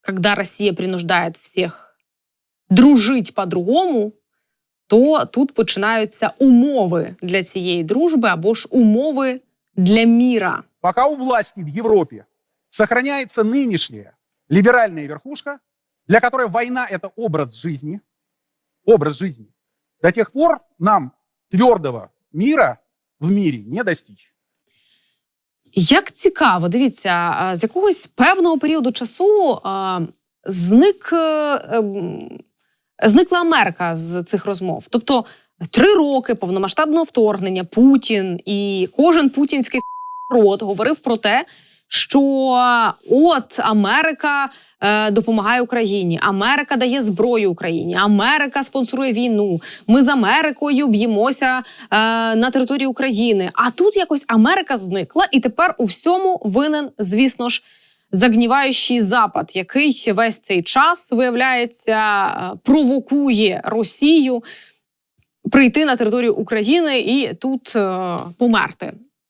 когда Россия принуждает всех дружить по-другому, то тут починаються умови для цієї дружби або ж умови для міра. Пока у власти в Европе сохраняется нынешняя либеральная верхушка, для которой война – это образ жизни, образ жизни, до тех пор нам твердого мира в мире не достичь. Як цікаво, дивіться, з якогось певного періоду часу зник, е, ем, зникла Америка з цих розмов. Тобто три роки повномасштабного вторгнення Путін і кожен путінський рот говорив про те, що от Америка е, допомагає Україні, Америка дає зброю Україні, Америка спонсорує війну. Ми з Америкою б'ємося е, на території України. А тут якось Америка зникла, і тепер у всьому винен, звісно ж, загніваючий запад, який весь цей час виявляється е, провокує Росію прийти на територію України і тут е, померти.